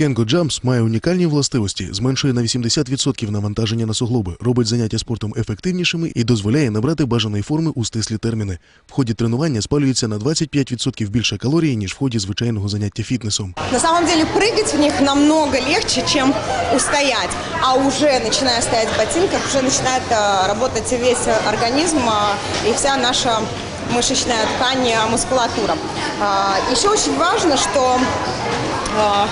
Kengo Jumps має унікальні властивості, зменшує на 80% навантаження на суглоби, робить заняття спортом ефективнішими і дозволяє набрати бажаної форми у стислі терміни. В ході тренування спалюється на 25% більше калорій, ніж в ході звичайного заняття фітнесом. На самом деле прыгать в них намного легче, чем устоять. А уже начиная стоять в ботинках, уже начинает э, работать весь организм э, и вся наша мышечная ткань, э, мускулатура. А, Еще очень важно, что э,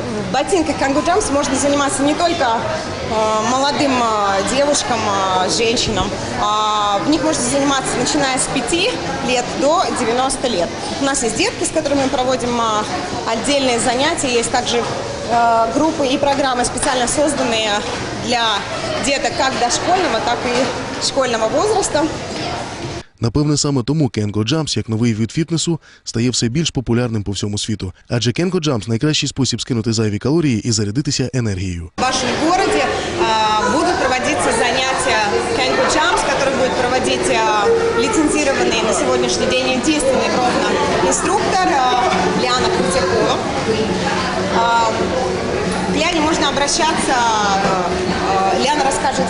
в ботинках Kangoo Jumps можно заниматься не только э, молодым э, девушкам, э, женщинам. А В них можно заниматься начиная с 5 лет до 90 лет. У нас есть детки, с которыми мы проводим э, отдельные занятия. Есть также э, группы и программы, специально созданные для деток как дошкольного, так и школьного возраста. Напевне, саме тому Kengo Jumps, як новий від фітнесу, стає все більш популярним по всьому світу. Адже Kengo Jumps – найкращий спосіб скинути зайві калорії і зарядитися енергією. В вашем городе э, будут проводиться занятия Kango Jumps, которые будет проводить э, лицензированный на сегодняшний день единственный ровно инструктор э, Лиана Куртякова. Э, к Лиане можно обращаться, э, Лиана расскажет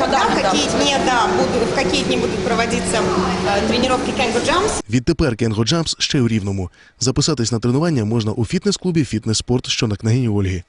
э, в какие дни, да, буду, в какие дни будут проводиться э, тренировки Кенго Джампс. Відтепер Кенго Джампс ще в Рівному. Записатись на тренування можна у фітнес-клубі «Фітнес Спорт», що на княгині Ольги.